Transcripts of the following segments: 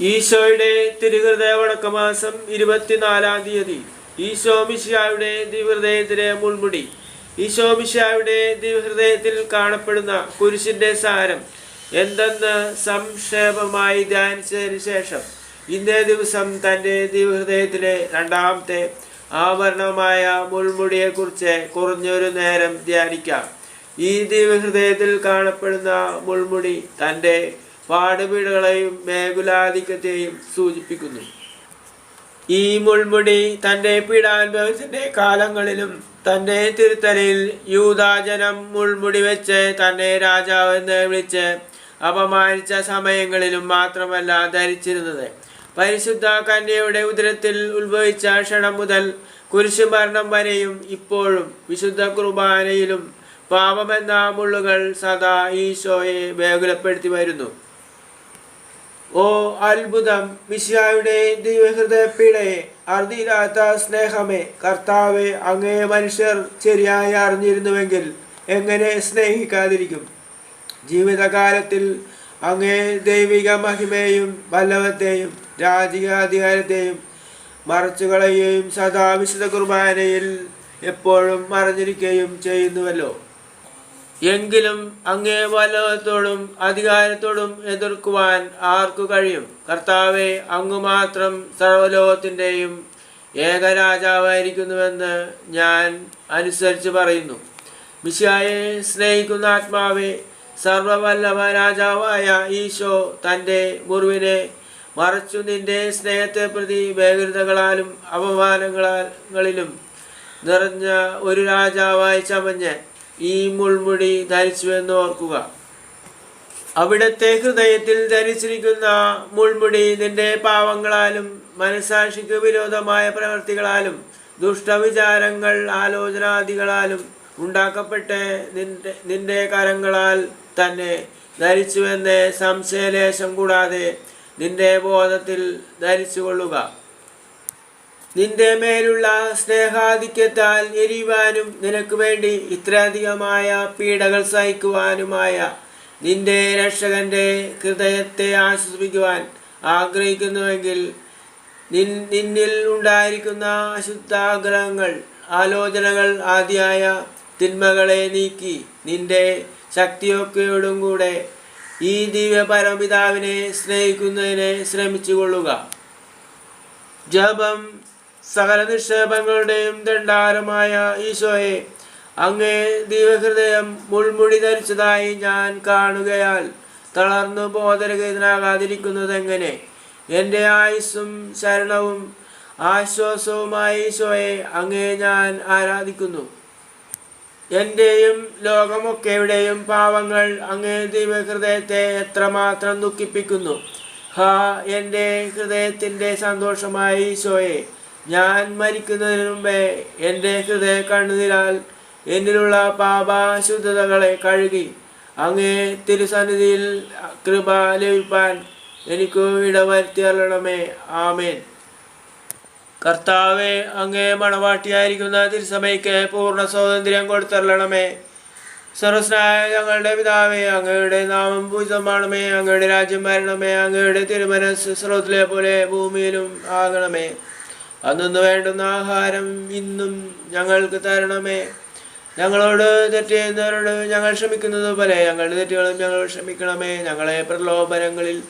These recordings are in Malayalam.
ഈശോയുടെ തിരുഹൃദയ വണക്കമാസം ഇരുപത്തിനാലാം തീയതി. ഈശോ മിശിഹായുടെ ദിവ്യഹൃദയത്തിലെ മുൾമുടി. ഈശോ മിശിഹായുടെ ദിവ്യഹൃദയത്തിൽ കാണപ്പെടുന്ന കുരിശിന്റെ സാരം എന്തെന്ന് സംക്ഷേപമായി ധ്യാനിച്ചതിന് ശേഷം ഇന്നേ ദിവസം തന്റെ ദിവ്യഹൃദയത്തിലെ രണ്ടാമത്തെ ആഭരണമായ മുൾമുടിയെക്കുറിച്ച് കുറഞ്ഞൊരു നേരം ധ്യാനിക്കാം. ഈ ദിവ്യഹൃദയത്തിൽ കാണപ്പെടുന്ന മുൾമുടി തന്റെ പാടുപീടുകളെയും മേഖലാധിക്യത്തെയും സൂചിപ്പിക്കുന്നു. ഈ മുൾമുടി തന്റെ പീഡാനുഭവത്തിന്റെ കാലങ്ങളിലും തന്റെ തിരുത്തലിൽ യൂതാജനം മുൾമുടി വെച്ച് തന്നെ രാജാവെന്ന് വിളിച്ച് അപമാനിച്ച സമയങ്ങളിലും മാത്രമല്ല ധരിച്ചിരുന്നത്. പരിശുദ്ധ കന്യയുടെ ഉദരത്തിൽ ഉത്ഭവിച്ച ക്ഷണം മുതൽ കുരിശുമരണം വരെയും ഇപ്പോഴും വിശുദ്ധ കുർബാനയിലും പാപമെന്ന മുള്ളുകൾ സദാ ഈശോയെ വേകുലപ്പെടുത്തി വരുന്നു. ഓ അത്ഭുതം. മിശിഹായുടെ ദിവ്യഹൃദയപ്പീടയെ അറിഞ്ഞില്ലാത്ത സ്നേഹമേ കർത്താവെ അങ്ങേ മനുഷ്യർ ശരിയായി അറിഞ്ഞിരുന്നുവെങ്കിൽ എങ്ങനെ സ്നേഹിക്കാതിരിക്കും? ജീവിതകാലത്തിൽ അങ്ങേ ദൈവിക മഹിമയും വല്ലവത്തെയും രാജികാധികാരത്തെയും മറച്ചുകളയുകയും സദാ വിശുദ്ധ കുർബാനയിൽ എപ്പോഴും മറഞ്ഞിരിക്കുകയും ചെയ്യുന്നുവല്ലോ. എങ്കിലും അങ്ങേ വല്ലഭത്തോടും അധികാരത്തോടും എതിർക്കുവാൻ ആർക്കു കഴിയും? കർത്താവെ അങ്ങു മാത്രം സർവലോകത്തിന്റെയും ഏകരാജാവായിരിക്കുന്നുവെന്ന് ഞാൻ അനുസരിച്ച് പറയുന്നു. മിശിയായെ സ്നേഹിക്കുന്ന ആത്മാവെ സർവവല്ലഭ രാജാവായ ഈശോ തന്റെ മുറിവിനെ മറച്ചു നിന്റെ സ്നേഹത്തെ പ്രതി വേഗതകളാലും അപമാനങ്ങളിലും നിറഞ്ഞ ഒരു രാജാവായി ചമഞ്ഞ് ഈ മുൾമുടി ധരിച്ചുവെന്ന് ഓർക്കുക. അവിടത്തെ ഹൃദയത്തിൽ ധരിച്ചിരിക്കുന്ന മുൾമുടി നിന്റെ പാവങ്ങളാലും മനസാക്ഷിക്ക് വിരോധമായ പ്രവൃത്തികളാലും ദുഷ്ടവിചാരങ്ങൾ ആലോചനാദികളാലും ഉണ്ടാക്കപ്പെട്ട് നിന്റെ നിന്റെ കരങ്ങളാൽ തന്നെ ധരിച്ചുവെന്ന് സംശയലേശം കൂടാതെ നിന്റെ ബോധത്തിൽ ധരിച്ചുകൊള്ളുക. നിന്റെ മേലുള്ള സ്നേഹാധിക്യത്താൽ എരിയുവാനും നിനക്ക് വേണ്ടി ഇത്രയധികമായ പീഡകൾ സഹിക്കുവാനുമായ നിന്റെ രക്ഷകന്റെ ഹൃദയത്തെ ആശ്വസിപ്പിക്കുവാൻ ആഗ്രഹിക്കുന്നുവെങ്കിൽ നിന്നിൽ ഉണ്ടായിരിക്കുന്ന അശുദ്ധാഗ്രഹങ്ങൾ ആലോചനകൾ ആദിയായ തിന്മകളെ നീക്കി നിന്റെ ശക്തിയൊക്കെയോടും കൂടെ ഈ ദിവ്യ പരമിതാവിനെ സ്നേഹിക്കുന്നതിനെ ശ്രമിച്ചുകൊള്ളുക. ജപം സകല നിക്ഷേപങ്ങളുടെയും ദണ്ഡാരമായ ഈശോയെ അങ്ങേ ദിവഹൃദയം മുൾമുടി ധരിച്ചതായി ഞാൻ കാണുകയാൽ തളർന്നു ബോധരഹിതനാകാതിരിക്കുന്നത് എങ്ങനെ എന്റെ ആയുസ്സും ശരണവും ആശ്വാസവുമായ ഈശോയെ അങ്ങേ ഞാൻ ആരാധിക്കുന്നു. എന്റെയും ലോകമൊക്കെയുടെയും പാവങ്ങൾ അങ്ങേ ദിവഹൃദയത്തെ എത്രമാത്രം ദുഃഖിപ്പിക്കുന്നു? ഹാ എന്റെ ഹൃദയത്തിന്റെ സന്തോഷമായ ഈശോയെ ഞാൻ മരിക്കുന്നതിന് മുമ്പേ എന്റെ ഹൃദയ കണ്ണുനീരാൽ എന്നിലുള്ള പാപാശുദ്ധതകളെ കഴുകി അങ്ങേ തിരുസന്നിധിയിൽ കൃപ ലഭിപ്പാൻ എനിക്ക് ഇടവരുത്തിയല്ലണമേ ആമേൻ. കർത്താവെ അങ്ങേ മണവാട്ടിയായിരിക്കുന്ന തിരുസഭയ്ക്ക് പൂർണ സ്വാതന്ത്ര്യം കൊടുത്തരണമേ സർവസ്നായ ഞങ്ങളുടെ പിതാവേ അങ്ങയുടെ നാമം പൂജിതമാണമേ. അങ്ങയുടെ രാജ്യം വരണമേ. അങ്ങയുടെ തിരുമനസ് സ്രോത്തിലെ പോലെ ഭൂമിയിലും ആകണമേ. അന്നു വേണ്ടുന്ന ആഹാരം ഇന്നും ഞങ്ങൾക്ക് തരണമേ. ഞങ്ങളോട് തെറ്റ് ചെയ്യുന്നവരോട് ഞങ്ങൾ ക്ഷമിക്കുന്നത് പോലെ ഞങ്ങളുടെ തെറ്റുകളും ഞങ്ങൾ ക്ഷമിക്കണമേ. ഞങ്ങളെ പ്രലോഭനങ്ങളിൽ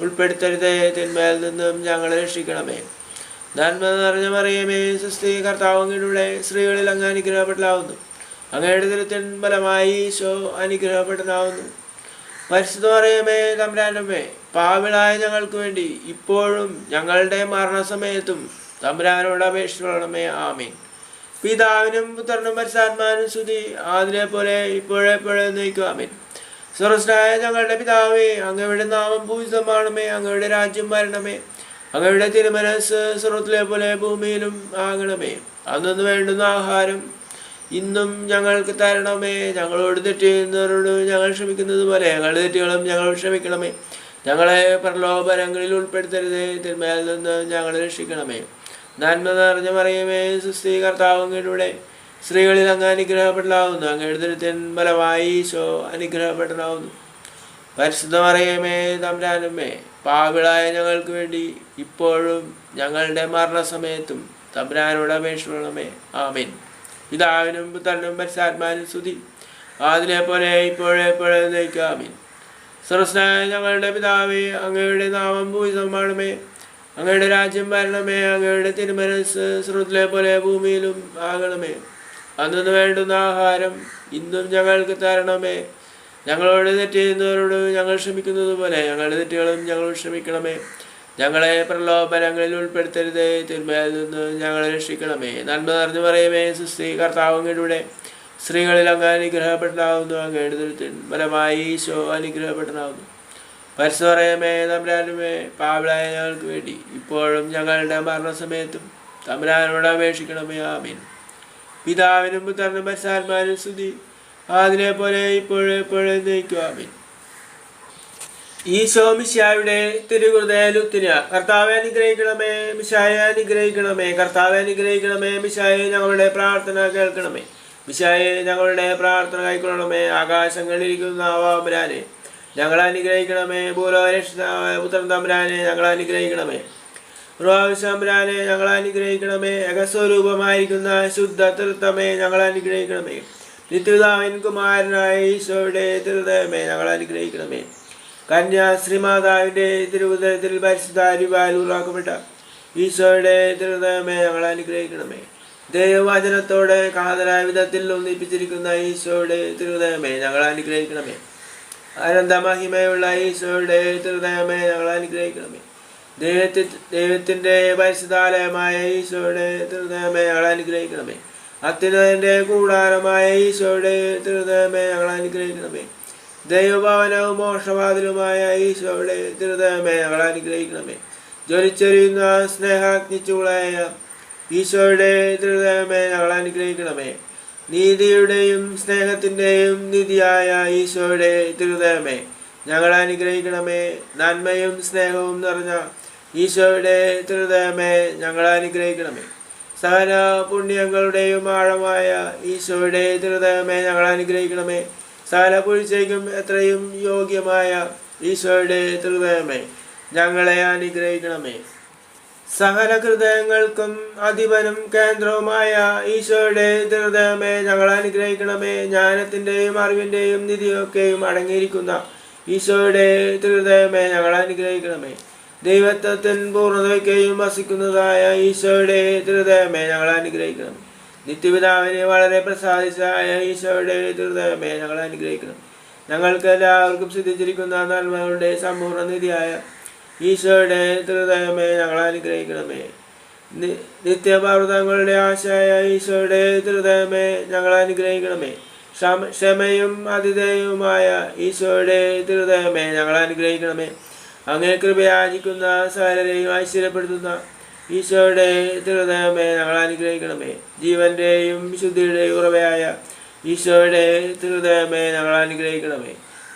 ഉൾപ്പെടുത്തരുതേ. തിന്മയിൽ നിന്നും ഞങ്ങളെ രക്ഷിക്കണമേ. നന്മ നിറഞ്ഞ മറിയമേ സുസ്ഥി കർത്താവങ്ങളുടെ സ്ത്രീകളിൽ അങ്ങ് അനുഗ്രഹപ്പെടലാവുന്നു. അങ്ങയുടെ തിരുത്തിൻ ഫലമായി ഈശോ അനുഗ്രഹപ്പെടലാവുന്നു. പരിശുദ്ധ മറിയമേ തമ്പ്രാനമ്മേ പാവിളായ ഞങ്ങൾക്ക് വേണ്ടി ഇപ്പോഴും ഞങ്ങളുടെ മരണസമയത്തും തമ്പുരാനോട് അപേക്ഷിക്കണമേ ആമീൻ. പിതാവിനും പുത്രനും പരിശാത്മാനും സ്തുതി ആതിലെ പോലെ ഇപ്പോഴെപ്പോഴെ നയിക്കും ആമീൻ. സ്വർസ്നായ ഞങ്ങളുടെ പിതാവേ അങ്ങയുടെ നാമം പൂജിതമാണമേ അങ്ങയുടെ രാജ്യം വരണമേ അങ്ങയുടെ തിരുമനസ് സ്വർഗത്തിലെ പോലെ ഭൂമിയിലും ആകണമേ. അന്നു വേണ്ടുന്ന ആഹാരം ഇന്നും ഞങ്ങൾക്ക് തരണമേ ഞങ്ങളോട് തെറ്റ് ഞങ്ങൾ ക്ഷമിക്കുന്നത് പോലെ ഞങ്ങളുടെ തെറ്റുകളും ഞങ്ങൾ ക്ഷമിക്കണമേ. ഞങ്ങളെ പ്രലോഭനങ്ങളിൽ ഉൾപ്പെടുത്തരുതേ തിന്മയിൽ നിന്ന് ഞങ്ങളെ രക്ഷിക്കണമേ. നന്മ നിറഞ്ഞ മറിയമേ സുസ്ഥി കർത്താവങ്ങളുടെ സ്ത്രീകളിൽ അങ്ങ് അനുഗ്രഹപ്പെടലാവുന്നു. അങ്ങയുടെ ദരിദ്രൻ ബലമായി ഈശോ അനുഗ്രഹപ്പെടലാവുന്നു. പരിശുദ്ധ മറിയമേ തമ്പുരാനമ്മേ പാവിളായ ഞങ്ങൾക്ക് വേണ്ടി ഇപ്പോഴും ഞങ്ങളുടെ മരണസമയത്തും തമ്പുരാനോട് അപേക്ഷിക്കണമേ. ആമേൻ. പിതാവിനും പുത്രനും പരിശാത്മാനും സ്തുതി. അതിനെ പോലെ ഇപ്പോഴേ പോലെ നയിക്കാമീൻ സർവസ്നായ ഞങ്ങളുടെ പിതാവേ അങ്ങയുടെ നാമം പൂജിതമാണമേ അങ്ങയുടെ രാജ്യം വരണമേ അങ്ങയുടെ തിരുമനസ് ശ്രുതിലെ പോലെ ഭൂമിയിലും ആകണമേ. അന്നു വേണ്ടുന്ന ആഹാരം ഇന്നും ഞങ്ങൾക്ക് തരണമേ. ഞങ്ങളോട് തെറ്റ് ഞങ്ങൾ ക്ഷമിക്കുന്നത് പോലെ ഞങ്ങളുടെ തെറ്റുകളും ഞങ്ങൾ ക്ഷമിക്കണമേ. ഞങ്ങളെ പ്രലോഭനങ്ങളിൽ ഉൾപ്പെടുത്തരുതേ തിന്മയിൽ നിന്ന് ഞങ്ങളെ രക്ഷിക്കണമേ. നന്മ നിറഞ്ഞു പറയുമേ സുസ്ത്രീ കർത്താവങ്ങയുടെ സ്ത്രീകളിൽ അങ്ങ് അനുഗ്രഹപ്പെട്ടതാവുന്നു അങ്ങ് എഴുതി ഫലമായി ഈശോ അനുഗ്രഹപ്പെട്ടതാവുന്നു പരിസരമേ തമ്പുരാനുമേ പാവളായ ഞങ്ങൾക്ക് വേണ്ടി ഇപ്പോഴും ഞങ്ങളുടെ മരണസമയത്തും തമ്പുരാനോട് അപേക്ഷിക്കണമേ ആമീൻ. പിതാവിനും പുത്രനും പരിസാന്മാരും സ്തുതി. അതിനെ പോലെ ഇപ്പോഴും എപ്പോഴും നയിക്കും ആമീൻ. ഈ സോമിശായുടെ തിരുഹൃദയലുത്തിന് കർത്താവെ അനുഗ്രഹിക്കണമേ മിശായെ അനുഗ്രഹിക്കണമേ കർത്താവെ അനുഗ്രഹിക്കണമേ മിശായെ ഞങ്ങളുടെ പ്രാർത്ഥന കേൾക്കണമേ. മിശായെ ഞങ്ങളുടെ പ്രാർത്ഥന കൈക്കൊള്ളണമേ ആകാശങ്ങളിലിരിക്കുന്ന ആവാമരാനെ ഞങ്ങളെ അനുഗ്രഹിക്കണമേ ഭൂലോരക്ഷിതാവായ പുത്രൻ തമ്പുരാനെ ഞങ്ങളെ അനുഗ്രഹിക്കണമേ റോവിശംബരാനെ ഞങ്ങളെ അനുഗ്രഹിക്കണമേ ഏകസ്വരൂപമായിരിക്കുന്ന ശുദ്ധ തൃത്തമേ ഞങ്ങളെ അനുഗ്രഹിക്കണമേ നിത്യപിതാവിൻ കുമാരനായ ഈശോയുടെ തിരുദയമേ ഞങ്ങളെ അനുഗ്രഹിക്കണമേ കന്യാശ്രീമാതാവിന്റെ തിരുവുദരത്തിൽ പരിശുദ്ധാരിവാൽ ഉറാക്കപ്പെട്ട ഈശോയുടെ തിരുദയമേ ഞങ്ങളെ അനുഗ്രഹിക്കണമേ ദൈവവചനത്തോടെ കാതലായ വിധത്തിൽ ഒന്നിപ്പിച്ചിരിക്കുന്ന ഈശോയുടെ തിരുദയമേ ഞങ്ങളെ അനുഗ്രഹിക്കണമേ അനന്തമഹിമയുള്ള ഈശോയുടെ ഹൃദയമേ ഞങ്ങൾ അനുഗ്രഹിക്കണമേ. ദൈവത്തി ദൈവത്തിന്റെ പരിശുദ്ധാലയമായ ഈശോയുടെ ഹൃദയമേ ഞങ്ങൾ അനുഗ്രഹിക്കണമേ. അത്യുന്നതിന്റെ കൂടാരമായ ഈശോയുടെ ഹൃദയമേ ഞങ്ങൾ അനുഗ്രഹിക്കണമേ. ദൈവഭവനവും മോക്ഷവാതിലുമായ ഈശോയുടെ ഹൃദയമേ ഞങ്ങൾ അനുഗ്രഹിക്കണമേ. ജ്വലിച്ചെറിയുന്ന സ്നേഹാഗ്നിച്ചുളായ ഈശോയുടെ ഹൃദയമേ ഞങ്ങൾ അനുഗ്രഹിക്കണമേ. നീതിയുടെയും സ്നേഹത്തിന്റെയും നിധിയായ ഈശോയുടെ തിരുദയമേ ഞങ്ങൾ അനുഗ്രഹിക്കണമേ. നന്മയും സ്നേഹവും നിറഞ്ഞ ഈശോയുടെ തിരുദയമേ ഞങ്ങൾ അനുഗ്രഹിക്കണമേ. സകല പുണ്യങ്ങളുടെയും ആഴമായ ഈശോയുടെ തിരുദയമേ ഞങ്ങൾ അനുഗ്രഹിക്കണമേ. സകല പുഴിച്ചയ്ക്കും എത്രയും യോഗ്യമായ ഈശോയുടെ തിരുദയമേ ഞങ്ങളെ അനുഗ്രഹിക്കണമേ. സകല ഹൃദയങ്ങൾക്കും അധിപനും കേന്ദ്രവുമായ ഈശോയുടെ ഹൃദയമേ ഞങ്ങൾ അനുഗ്രഹിക്കണമേ. ജ്ഞാനത്തിന്റെയും അറിവിന്റെയും നിധിയൊക്കെയും അടങ്ങിയിരിക്കുന്ന ഈശോയുടെ ഹൃദയമേ ഞങ്ങൾ അനുഗ്രഹിക്കണമേ. ദൈവത്വത്തിൻ പൂർണതയ്ക്കെയും വസിക്കുന്നതായ ഈശോയുടെ ഹൃദയമേ ഞങ്ങൾ അനുഗ്രഹിക്കണം നിത്യപിതാവിനെ വളരെ പ്രസാദിച്ചായ ഈശോയുടെ ഹൃദയമേ ഞങ്ങൾ അനുഗ്രഹിക്കണം ഞങ്ങൾക്ക് എല്ലാവർക്കും സിദ്ധിച്ചിരിക്കുന്ന നന്മകളുടെ സമ്പൂർണ നിധിയായ ഈശോയുടെ ഹൃദയമേ ഞങ്ങളെ അനുഗ്രഹിക്കണമേ. നിത്യപർവതങ്ങളുടെ ആശയ ഈശോയുടെ ഹൃദയമേ ഞങ്ങളെ അനുഗ്രഹിക്കണമേ. ക്ഷമ ക്ഷമയും അതിഥേയവുമായ ഈശോയുടെ ഹൃദയമേ ഞങ്ങളെ അനുഗ്രഹിക്കണമേ. അങ്ങനെ കൃപയാചിക്കുന്ന സകലരെയും ഐശ്വര്യപ്പെടുത്തുന്ന ഈശോയുടെ ഹൃദയമേ ഞങ്ങളെ അനുഗ്രഹിക്കണമേ. ജീവന്റെയും ശുദ്ധിയുടെയും ഉറവയായ ഈശോയുടെ ഹൃദയമേ ഞങ്ങളെ അനുഗ്രഹിക്കണമേ.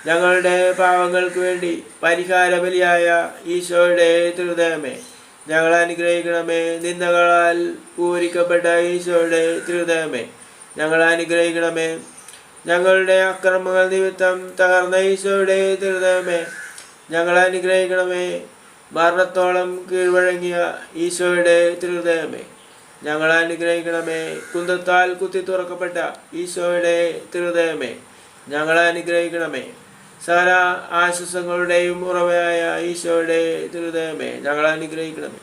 ഞങ്ങളുടെ പാവങ്ങൾക്ക് വേണ്ടി പരിഹാര ബലിയായ ഈശോയുടെ തിരുദയമേ ഞങ്ങൾ അനുഗ്രഹിക്കണമേ. നിന്ദകളാൽ പൂരിക്കപ്പെട്ട ഈശോയുടെ തിരുദയമേ ഞങ്ങൾ അനുഗ്രഹിക്കണമേ. ഞങ്ങളുടെ അക്രമങ്ങൾ നിമിത്തം തകർന്ന ഈശോയുടെ തിരുദയമേ ഞങ്ങൾ അനുഗ്രഹിക്കണമേ. മരണത്തോളം കീഴ്വഴങ്ങിയ ഈശോയുടെ തിരുദയമേ ഞങ്ങൾ അനുഗ്രഹിക്കണമേ. കുന്തത്താൽ കുത്തി തുറക്കപ്പെട്ട ഈശോയുടെ തിരുദയമേ ഞങ്ങൾ അനുഗ്രഹിക്കണമേ. സകല ആശ്വാസങ്ങളുടെയും ഉറവയായ ഈശോയുടെ ഹൃദയമേ ഞങ്ങൾ അനുഗ്രഹിക്കണമേ.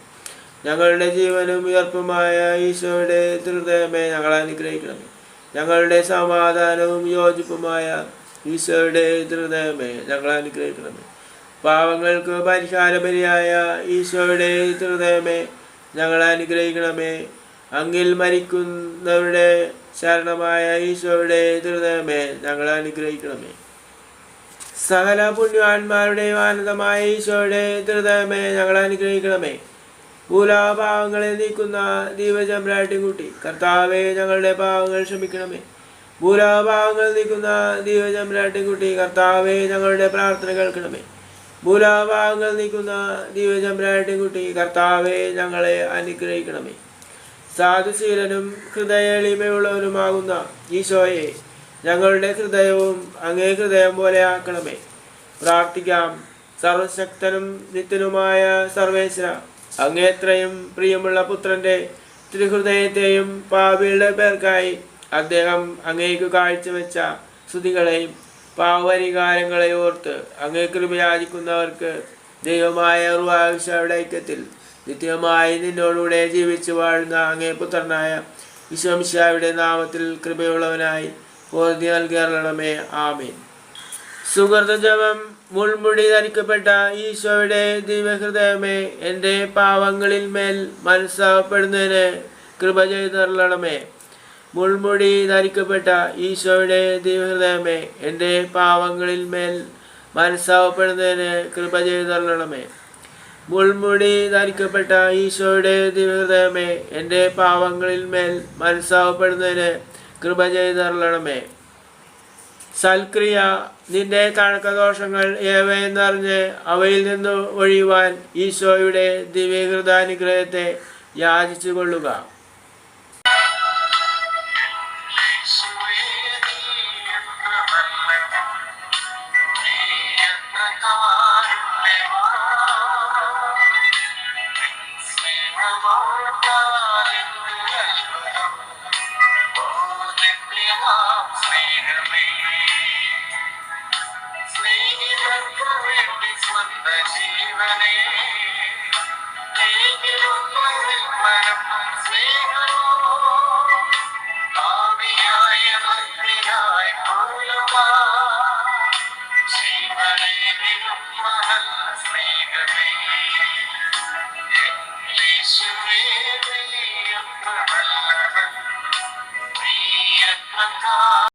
ഞങ്ങളുടെ ജീവനും ഉയർപ്പുമായ ഈശോയുടെ ഹൃദയമേ ഞങ്ങൾ അനുഗ്രഹിക്കണമേ. ഞങ്ങളുടെ സമാധാനവും യോജിപ്പുമായ ഈശോയുടെ ഹൃദയമേ ഞങ്ങൾ അനുഗ്രഹിക്കണമേ. പാവങ്ങൾക്ക് പരിഹാരപരിയായ ഈശോയുടെ ഹൃദയമേ ഞങ്ങൾ അനുഗ്രഹിക്കണമേ. അങ്ങിൽ മരിക്കുന്നവരുടെ ശരണമായ ഈശോയുടെ ഹൃദയമേ ഞങ്ങൾ അനുഗ്രഹിക്കണമേ. സകല പുണ്യവാന്മാരുടെയും ആനന്ദമായ ഈശോയുടെ ഹൃദയമേ ഞങ്ങൾ അനുഗ്രഹിക്കണമേ. ഭൂലാഭാവങ്ങളെ നീക്കുന്ന ദീപചമ്രാട്ടിൻകുട്ടി കർത്താവെ ഞങ്ങളുടെ പാവങ്ങൾ ക്ഷമിക്കണമേ. ഭൂലാഭാവങ്ങൾ നീക്കുന്ന ദീപചമ്രാട്ടിൻകുട്ടി കർത്താവെ ഞങ്ങളുടെ പ്രാർത്ഥന കേൾക്കണമേ. ഭൂലാഭാവങ്ങൾ നീക്കുന്ന ദീപചമ്രാട്ടിൻകുട്ടി കർത്താവെ ഞങ്ങളെ അനുഗ്രഹിക്കണമേ. സാധുശീലനും ഹൃദയ എളിമയുള്ളവനുമാകുന്ന ഈശോയെ ഞങ്ങളുടെ ഹൃദയവും അങ്ങേ ഹൃദയം പോലെ ആക്കണമേ. പ്രാർത്ഥിക്കാം. സർവശക്തനും നിത്യനുമായ സർവേശ്വര അങ്ങേത്രയും പ്രിയമുള്ള പുത്രന്റെ തിരുഹൃദയത്തെയും പാവിയുടെ പേർക്കായി അദ്ദേഹം അങ്ങേക്ക് കാഴ്ചവെച്ച സ്തുതികളെയും പാവപരികാരങ്ങളെ ഓർത്ത് അങ്ങേ കൃപയാചിക്കുന്നവർക്ക് ദൈവമായ ഉർവാവിഷയുടെ ഐക്യത്തിൽ നിത്യമായി നിന്നോടുകൂടെ ജീവിച്ചു വാഴുന്ന അങ്ങേ പുത്രനായ വിശ്വംശായുടെ നാമത്തിൽ കൃപയുള്ളവനായി കോതി നൽകണമേ ആമീൻ. സുഹൃതജപം മുൾമുടി ധരിക്കപ്പെട്ട ഈശോയുടെ ദിവ്യഹൃദയമേ എന്റെ പാവങ്ങളിൽ മേൽ മനസ്സാവപ്പെടുന്നതിന് കൃപ ചെയ്തരണമേ മുൾമുടി ധരിക്കപ്പെട്ട ഈശോയുടെ ദിവ്യഹൃദയമേ എന്റെ പാവങ്ങളിൽ മേൽ മനസ്സാവപ്പെടുന്നതിന് കൃപ ചെയ്തരണമേ മുൾമുടി ധരിക്കപ്പെട്ട ഈശോയുടെ ദിവ്യഹൃദയമേ എന്റെ പാവങ്ങളിൽ മേൽ മനസ്സാവപ്പെടുന്നതിന് കൃപ ചെയ്തള്ളണമേ സൽക്രിയ നിന്റെ കണക്കദോഷങ്ങൾ ഏവയെന്നറിഞ്ഞ് അവയിൽ നിന്ന് ഒഴിയുവാൻ ഈശോയുടെ ദിവ്യകൃതാനുഗ്രഹത്തെ യാചിച്ചു